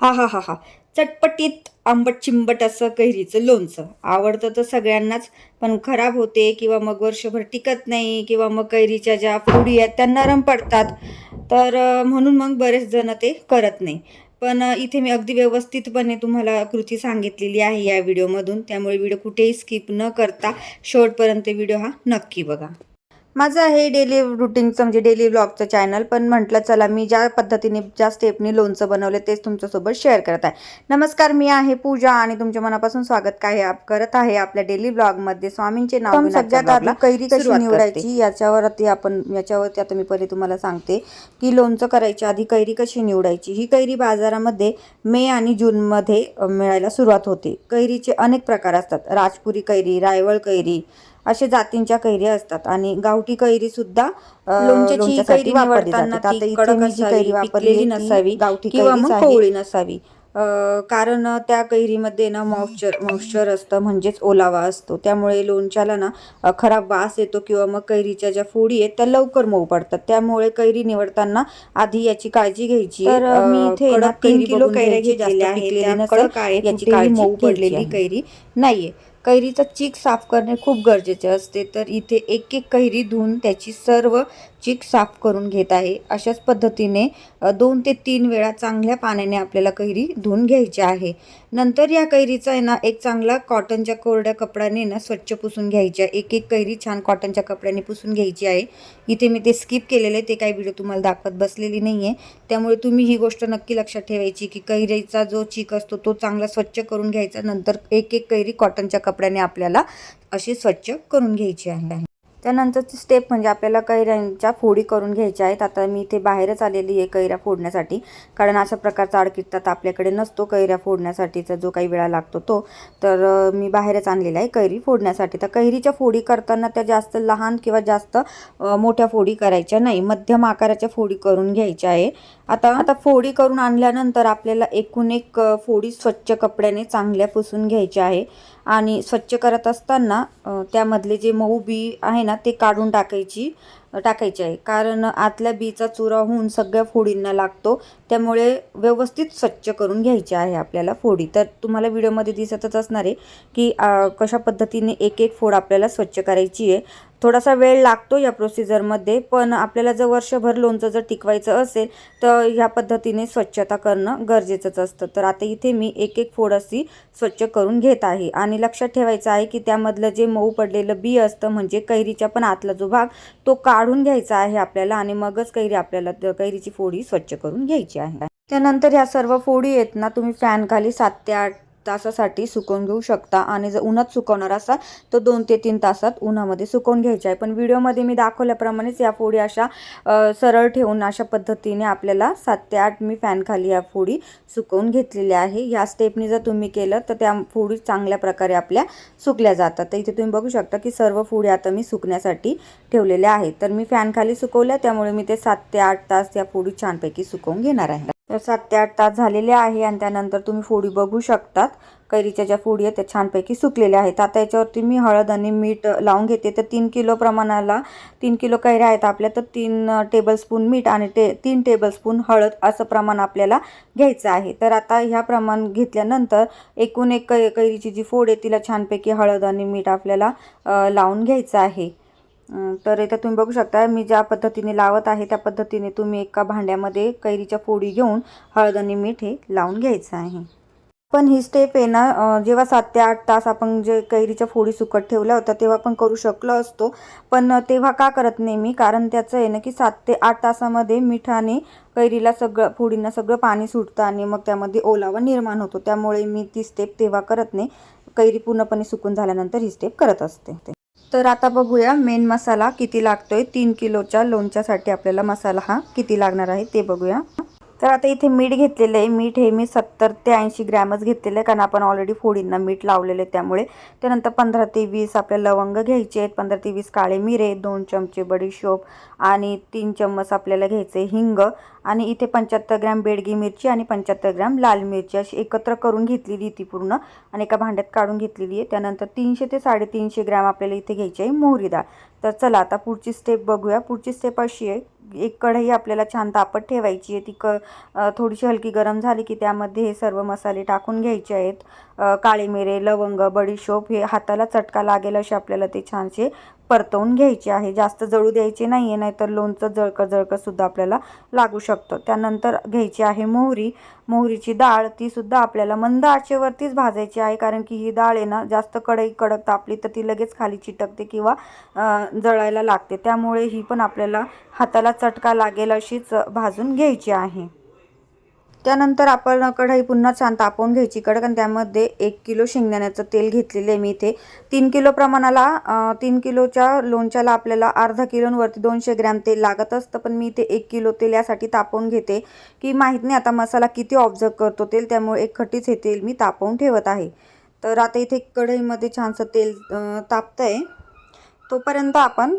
हा हा हा हा. चटपटीत आंबट चिंबट असं कैरीचं लोणचं. आवडतं तर सगळ्यांनाच पण खराब होते किंवा मग वर्षभर टिकत नाही किंवा मग कैरीच्या ज्या फोडी आहेत त्या नरम पडतात. तर म्हणून मग बरेच जण ते करत नाही. पण इथे मी अगदी व्यवस्थितपणे तुम्हाला कृती सांगितलेली आहे या व्हिडिओमधून. त्यामुळे व्हिडिओ कुठेही स्किप न करता शेवटपर्यंत व्हिडिओ हा नक्की बघा. माझं आहे डेली रुटीनचं म्हणजे डेली व्लॉगचं चॅनल पण म्हटलं चला मी ज्या पद्धतीने ज्या स्टेपनी लोणचं बनवलं तेच तुमच्यासोबत शेअर करत आहे. नमस्कार मी आहे पूजा आणि तुमच्या मनापासून स्वागत काय आप करत आहे आपल्या डेली ब्लॉगमध्ये स्वामींचे नाव सगळ्यात आधी कैरी कशी निवडायची. याच्यावरती आपण याच्यावरती आता मी पहिले तुम्हाला सांगते की लोणचं करायच्या आधी कैरी कशी निवडायची. ही कैरी बाजारामध्ये मे आणि जूनमध्ये मिळायला सुरुवात होते. कैरीचे अनेक प्रकार असतात. राजपुरी कैरी रायवळ कैरी असे जातींच्या कैरी असतात आणि गावठी कैरी सुद्धा लोणच्यासाठी वापरली जाते. आता इथे जी कैरी वापरली पिकलेली ती नसावी गावठी किंवा मग. कोवळी नसावी कारण त्या कैरीमध्ये ना मॉइश्चर मॉइश्चर असतं म्हणजेच ओलावा असतो त्यामुळे लोणच्याला ना खराब वास येतो किंवा मग कैरीच्या ज्या फोडी आहेत त्या लवकर मऊ पडतात त्यामुळे कैरी निवडताना आधी याची काळजी घ्यायची तर मी इथे तीन कैरी किलो कैऱ्या घेतलेल्या आहेत याची मऊ पडलेली. कैरी नाहीये कैरीचं चीक साफ करणे खूप गरजेचे असते. तर इथे एक एक कैरी धुवून त्याची सर्व चीक साफ करून घेत आहे. अशाच पद्धतीने दोन ते तीन वेळा चांगल्या पाण्याने आपल्याला कैरी धुवून घ्यायची आहे. नंतर या कैरीचा आहे ना एक चांगला कॉटनच्या कोरड्या कपड्याने ना स्वच्छ पुसून घ्यायची आहे. एक एक कैरी छान कॉटनच्या कपड्याने पुसून घ्यायची आहे. इथे मी ते स्किप केलेले ते काही व्हिडिओ तुम्हाला दाखवत बसलेली नाही आहे त्यामुळे तुम्ही ही गोष्ट नक्की लक्षात ठेवायची की कैरीचा जो चीक असतो तो चांगला स्वच्छ करून घ्यायचा. नंतर एक एक कैरी कॉटनच्या कपड्याने आपल्याला अशी स्वच्छ करून घ्यायची आहे. त्यानंतरची स्टेप म्हणजे आपल्याला कैऱ्यांच्या फोडी करून घ्यायच्या आहेत. आता मी इथे बाहेरच आलेली आहे कैऱ्या फोडण्यासाठी. कारण अशा प्रकारचा आडकित्तात आपल्याकडे नसतो कैऱ्या फोडण्यासाठीचा जो काही वेळा लागतो तो. तर मी बाहेरच आणलेला आहे कैरी फोडण्यासाठी. तर कैरीच्या फोडी करताना त्या जास्त लहान किंवा जास्त मोठ्या फोडी करायच्या नाही. मध्यम आकाराच्या फोडी करून घ्यायच्या आहे. आता आता फोडी करून आणल्यानंतर आपल्याला एकूण एक फोडी स्वच्छ कपड्याने चांगल्या पुसून घ्यायच्या आहे. आणि स्वच्छ करत असताना त्यामधले जे मऊ बी आहे ना ते काढून टाकायची टाकायची आहे. कारण आतल्या बीचा चुरा होऊन सगळ्या फोडींना लागतो. त्यामुळे व्यवस्थित स्वच्छ करून घ्यायची आहे आपल्याला फोडी. तर तुम्हाला व्हिडिओमध्ये दिसतच असणार आहे की कशा पद्धतीने एक एक फोड आपल्याला स्वच्छ करायची आहे. थोडासा वेळ लागतो या प्रोसिजरमध्ये पण आपल्याला जर वर्षभर लोणचं जर टिकवायचं असेल तर ह्या पद्धतीने स्वच्छता करणं गरजेचंच असतं. तर आता इथे मी एक एक फोड अशी स्वच्छ करून घेत आहे. आणि लक्षात ठेवायचं आहे की त्यामधलं जे मऊ पडलेलं बी असतं म्हणजे कैरीच्या पण आतला जो भाग तो काढून घ्यायचा आहे आपल्याला आणि मगच कैरी आपल्याला कैरीची फोडी स्वच्छ करून घ्यायची आहे. त्यानंतर ह्या सर्व फोडी आहेत ना तुम्ही फॅन खाली सात ते आठ तासासाठी सुकवून घेऊ शकता. आणि जर उन्हात सुकवणार असाल तर दोन ते तीन तासात उन्हामध्ये सुकवून घ्यायचे आहे. पण व्हिडिओमध्ये मी दाखवल्याप्रमाणेच या फोडी अशा सरळ ठेवून अशा पद्धतीने आपल्याला सात ते आठ मी फॅनखाली या फोडी सुकवून घेतलेल्या आहे. ह्या स्टेपनी जर तुम्ही केलं तर त्या फोडी चांगल्या प्रकारे आपल्या सुकल्या जातात. तर इथे तुम्ही बघू शकता की सर्व फोडी आता मी सुकण्यासाठी ठेवलेल्या आहेत. तर मी फॅनखाली सुकवल्या त्यामुळे मी ते सात ते आठ तास या फोडी छानपैकी सुकवून घेणार आहे. तर सात ते आठ तास झालेले आहे आणि त्यानंतर तुम्ही फोडी बघू शकतात. कैरीच्या ज्या फोडी आहेत त्या छानपैकी सुकलेल्या आहेत. आता याच्यावरती मी हळद आणि मीठ लावून घेते. तर तीन किलो प्रमाणाला तीन किलो कैऱ्या आहेत आपल्या. तर तीन टेबलस्पून मीठ आणि ते तीन टेबलस्पून हळद असं प्रमाण आपल्याला घ्यायचं आहे. तर आता ह्या प्रमाण घेतल्यानंतर एकूण एक कै कैरीची जी फोड आहे तिला छानपैकी हळद आणि मीठ आपल्याला लावून घ्यायचं आहे. तर इथं तुम्ही बघू शकता मी ज्या पद्धतीने लावत आहे त्या पद्धतीने तुम्ही एका भांड्यामध्ये कैरीच्या फोडी घेऊन हळद आणि मीठ हे लावून घ्यायचं आहे. पण ही स्टेप आहे ना जेव्हा सात ते आठ तास आपण जे कैरीच्या फोडी सुकट ठेवल्या होत्या तेव्हा पण करू शकलो असतो. पण तेव्हा का करत नाही मी? कारण त्याचं आहे ना की सात ते आठ तासामध्ये मिठाने कैरीला सगळं फोडींना सगळं पाणी सुटतं आणि मग त्यामध्ये ओलावा निर्माण होतो. त्यामुळे मी ती स्टेप तेव्हा करत नाही. कैरी पूर्णपणे सुकून झाल्यानंतर ही स्टेप करत असते तर आता बघूया मेन मसाला किती लागतोय. तीन किलोच्या लोणच्यासाठी आपल्याला मसाला हा किती लागणार आहे ते बघूया. तर आता इथे मीठ घेतलेलं आहे. मीठ हे मी सत्तर ते ऐंशी ग्रॅमच घेतलेलं आहे. कारण आपण ऑलरेडी फोडींना मीठ लावलेलं आहे त्यामुळे. त्यानंतर पंधरा ते वीस आपल्या लवंग घ्यायचे आहेत. पंधरा ते वीस काळे मिरे दोन चमचे बडीशोप आणि तीन चम्मच आपल्याला घ्यायचे हिंग. आणि इथे पंच्याहत्तर ग्रॅम बेडगी मिरची आणि पंच्याहत्तर ग्रॅम लाल मिरची अशी एकत्र करून घेतलेली ती पूर्ण. आणि एका भांड्यात काढून घेतलेली आहे. त्यानंतर तीनशे ते साडेतीनशे ग्रॅम आपल्याला इथे घ्यायची आहे मोहरी डाळ तर चला आता पुढची स्टेप बघूया. पुढची स्टेप अशी आहे. एक कढई आपल्याला छान तापत ठेवायची आहे. ती क थोडीशी हलकी गरम झाली की त्यामध्ये हे सर्व मसाले टाकून घ्यायचे आहेत. काळी मिरे लवंग बडीशोप हे हाताला चटका लागेल असे आपल्याला ते छानसे परतवून घ्यायचे आहे. जास्त जळू द्यायचे नाही आहे नाहीतर लोणचं जळकं जळकं सुद्धा आपल्याला लागू शकतं. त्यानंतर घ्यायची आहे मोहरी. मोहरीची डाळ ती सुद्धा आपल्याला मंद आचेवरतीच भाजायची आहे कारण की ही डाळ आहे ना जास्त कढई कडक तापली तर ती लगेच खाली चिटकते किंवा जळायला लागते. त्यामुळे ही पण आपल्याला हाताला चटका लागेल अशीच भाजून घ्यायची आहे. त्यानंतर आपण कढई पुन्हा छान तापवून घ्यायची. कडक आणि त्यामध्ये एक किलो शेंगदाण्याचं तेल घेतलेलं आहे मी इथे. तीन किलो प्रमाणाला तीन किलोच्या लोणच्याला आपल्याला अर्धा किलोवरती दोनशे ग्रॅम तेल लागत असतं. पण मी इथे एक किलो तेल यासाठी तापवून घेते. की माहीत नाही आता मसाला किती ऑब्झर्व करतो तेल त्यामुळे एक खटीच हे तेल मी तापवून ठेवत आहे. तर आता इथे कढईमध्ये छानसं तेल तापतं आहे तोपर्यंत आपण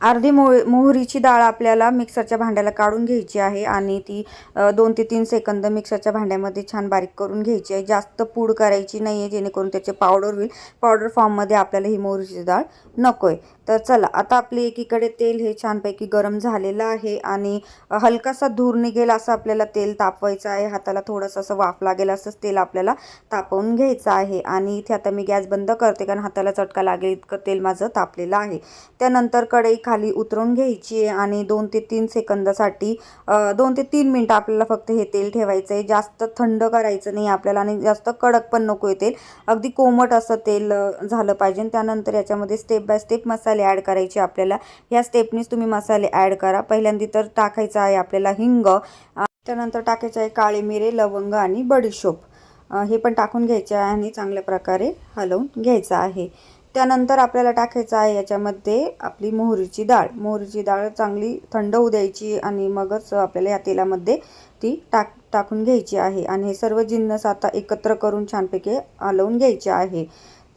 अर्धी मोह मोहरीची डाळ आपल्याला मिक्सरच्या भांड्याला काढून घ्यायची आहे आणि ती दोन ते तीन सेकंद मिक्सरच्या भांड्यामध्ये छान बारीक करून घ्यायची आहे. जास्त पूड करायची नाही आहे जेणेकरून त्याचे पावडर होईल. पावडर फॉर्ममध्ये आपल्याला ही मोहरीची डाळ नको आहे तर चला आता आपले एकीकडे तेल हे छानपैकी गरम झालेलं आहे आणि हलकासा धूर निघेल असं आपल्याला तेल तापवायचं आहे. हाताला थोडंसं असं वाफ लागेल असंच तेल आपल्याला तापवून घ्यायचं आहे आणि इथे आता मी गॅस बंद करते कारण हाताला चटका लागेल इतकं तेल माझं तापलेलं आहे. त्यानंतर कढई खाली उतरून घ्यायची आहे आणि दोन ते तीन सेकंदासाठी दोन ते तीन मिनटं आपल्याला फक्त हे तेल ठेवायचं आहे. जास्त थंड करायचं नाही आपल्याला आणि जास्त कडक पण नको आहे तेल. अगदी कोमट असं तेल झालं पाहिजे त्यानंतर याच्यामध्ये स्टेप बाय स्टेप मसाले ॲड करायचे आपल्याला. ह्या स्टेपनीच तुम्ही मसाले ॲड करा. पहिल्यांदा तर टाकायचं आहे आपल्याला हिंग त्यानंतर टाकायचं आहे काळे मिरे लवंग आणि बडीशोप. हे पण टाकून घ्यायचे आहे आणि चांगल्या प्रकारे हलवून घ्यायचं आहे. त्यानंतर आपल्याला टाकायचं आहे याच्यामध्ये आपली मोहरीची डाळ. मोहरीची डाळ चांगली थंड होऊ द्यायची आणि मगच आपल्याला या तेलामध्ये ती टाक टाकून घ्यायची आहे. आणि हे सर्व जिन्नस आता एकत्र करून छानपैकी हलवून घ्यायचे आहे.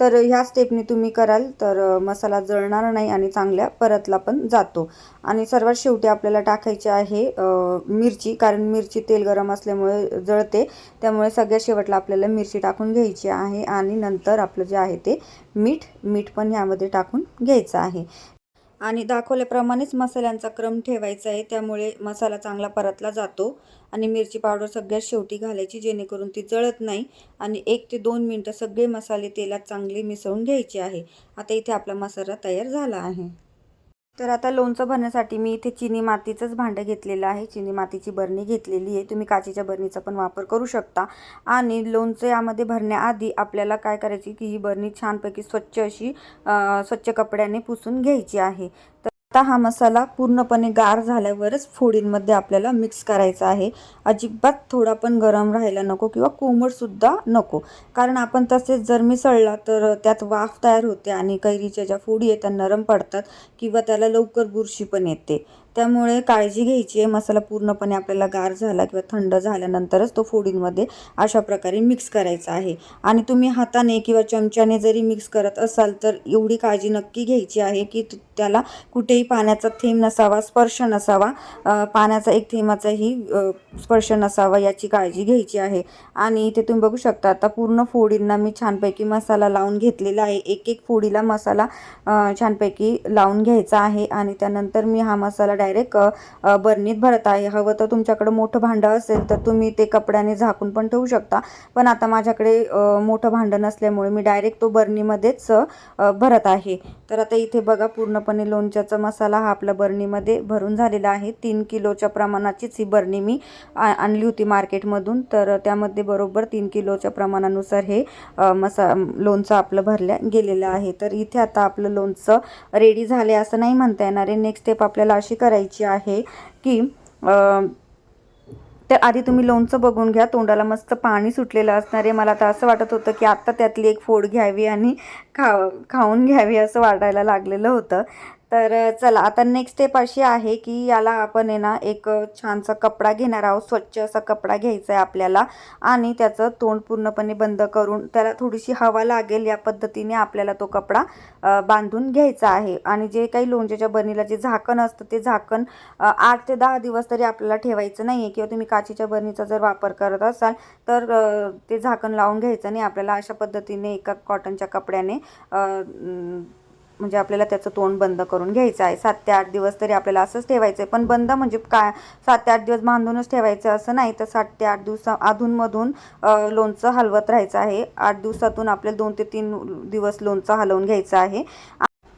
तर ह्या स्टेपने तुम्ही कराल तर मसाला जळणार नाही आणि चांगल्या परतला पण जातो. आणि सर्वात शेवटी आपल्याला टाकायची आहे मिरची कारण मिरची तेल गरम असल्यामुळे जळते. त्यामुळे सगळ्यात शेवटला आपल्याला मिरची टाकून घ्यायची आहे आणि नंतर आपलं जे आहे ते मीठ मीठ पण ह्यामध्ये टाकून घ्यायचं आहे. आणि दाखवल्याप्रमाणेच मसाल्यांचा क्रम ठेवायचा आहे त्यामुळे मसाला चांगला परतला जातो. आणि मिरची पावडर सगळ्यात शेवटी घालायची जेणेकरून ती जळत नाही. आणि एक ते दोन मिनटं सगळे मसाले तेलात चांगले मिसळून घ्यायचे आहे. आता इथे आपला मसाला तयार झाला आहे. तर आता लोणचं भरण्यासाठी मी इथे चिनी मातीचंच भांडं घेतलेलं आहे. चिनी मातीची बरणी घेतलेली आहे. तुम्ही काचेच्या बरणीचा पण वापर करू शकता. आणि लोणचं यामध्ये भरण्याआधी आपल्याला काय करायची की ही बरणी छानपैकी स्वच्छ अशी स्वच्छ कपड्याने पुसून घ्यायची आहे. तर आता हा मसाला पूर्णपणे गार झाल्यावरच फोडींमध्ये आपल्याला मिक्स करायचा आहे. अजिबात थोडा पण गरम राहायला नको किंवा कोमटसुद्धा नको. कारण आपण तसेच जर मिसळला तर त्यात वाफ तयार होते आणि कैरीच्या ज्या फोडी आहेत त्या नरम पडतात किंवा त्याला लवकर बुरशी पण येते. त्यामुळे काळजी घ्यायची आहे. मसाला पूर्णपणे आपल्याला गार झाला किंवा थंड झाल्यानंतरच तो फोडींमध्ये अशा प्रकारे मिक्स करायचा आहे. आणि तुम्ही हाताने किंवा चमच्याने जरी मिक्स करत असाल तर एवढी काळजी नक्की घ्यायची आहे की त्याला कुठेही पाण्याचा थेंब नसावा स्पर्श नसावा. पाण्याचा एक थेंबाचाही स्पर्श नसावा याची काळजी घ्यायची आहे. आणि इथे तुम्ही बघू शकता आता पूर्ण फोडींना मी छानपैकी मसाला लावून घेतलेला आहे. एक एक फोडीला मसाला छानपैकी लावून घ्यायचा आहे. आणि त्यानंतर मी हा मसाला डायरेक्ट बरणीत भरत आहे हवं तर तुमच्याकडं मोठं भांडं असेल तर तुम्ही ते कपड्याने झाकून पण ठेवू शकता. पण आता माझ्याकडे मोठं भांडं नसल्यामुळे मी डायरेक्ट तो बरणीमध्येच भरत आहे. तर आता इथे बघा पूर्णपणे लोणच्याचा मसाला हा आपला बरणीमध्ये भरून झालेला आहे. तीन किलोच्या प्रमाणाचीच ही बरणी मी आ- आणली होती मार्केटमधून. तर त्यामध्ये बरोबर तीन किलोच्या प्रमाणानुसार हे मसा लोणचं आपलं भरल्या गेलेलं आहे. तर इथे आता आपलं लोणचं रेडी झाले असं नाही म्हणता येणार आहे. नेक्स्ट स्टेप आपल्याला अशी करायची करायची आहे की तर आधी तुम्ही लोणचं बघून घ्या. तोंडाला मस्त पाणी सुटलेलं असणार आहे. मला तर असं वाटत होतं की आत्ता त्यातली एक फोड घ्यावी आणि खा खाऊन घ्यावी असं वाटायला लागलेलं होतं. तर चला आता नेक्स्ट स्टेप अशी आहे की याला आपण आहे ना एक छानसा कपडा घेणार आहोत स्वच्छ असा कपडा घ्यायचा आहे आपल्याला आणि त्याचं तोंड पूर्णपणे बंद करून त्याला थोडीशी हवा लागेल या पद्धतीने आपल्याला तो कपडा बांधून घ्यायचा आहे. आणि जे काही लोणच्याच्या बरणीला जे झाकण असतं ते झाकण आठ ते दहा दिवस तरी आपल्याला ठेवायचं नाही आहे किंवा तुम्ही काचेच्या बरणीचा जर वापर करत असाल तर ते झाकण लावून घ्यायचं नाही. आपल्याला अशा पद्धतीने एका कॉटनच्या कपड्याने म्हणजे आपल्याला त्याचं तोंड बंद करून घ्यायचं आहे. सात ते आठ दिवस तरी आपल्याला असंच ठेवायचं आहे पण बंद म्हणजे काय? सात ते आठ दिवस बांधूनच ठेवायचं असं नाही. तर सात ते आठ दिवसा अधूनमधून लोणचं हलवत राहायचं आहे. आठ दिवसातून आपल्याला दोन ते तीन दिवस लोणचं हलवून घ्यायचं आहे.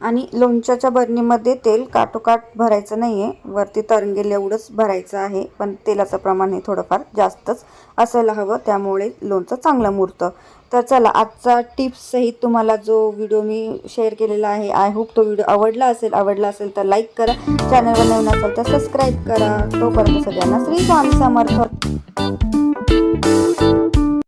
आणि लोणच्याच्या बरणीमध्ये तेल काठोकाठ भरायचं नाही आहे वरती तरंगेल एवढंच भरायचं आहे पण तेलाचं प्रमाण हे थोडंफार जास्तच असायला हवं त्यामुळे लोणचं चांगलं मुरतं. तर चला आजचा टिप्ससहित तुम्हाला जो व्हिडिओ मी शेअर केलेला आहे आय होप तो व्हिडिओ आवडला असेल आवडला असेल तर लाईक करा. चॅनलवर नवीन असेल तर सबस्क्राईब करा. तोपर्यंत सगळ्यांना श्री स्वामी समर्थ.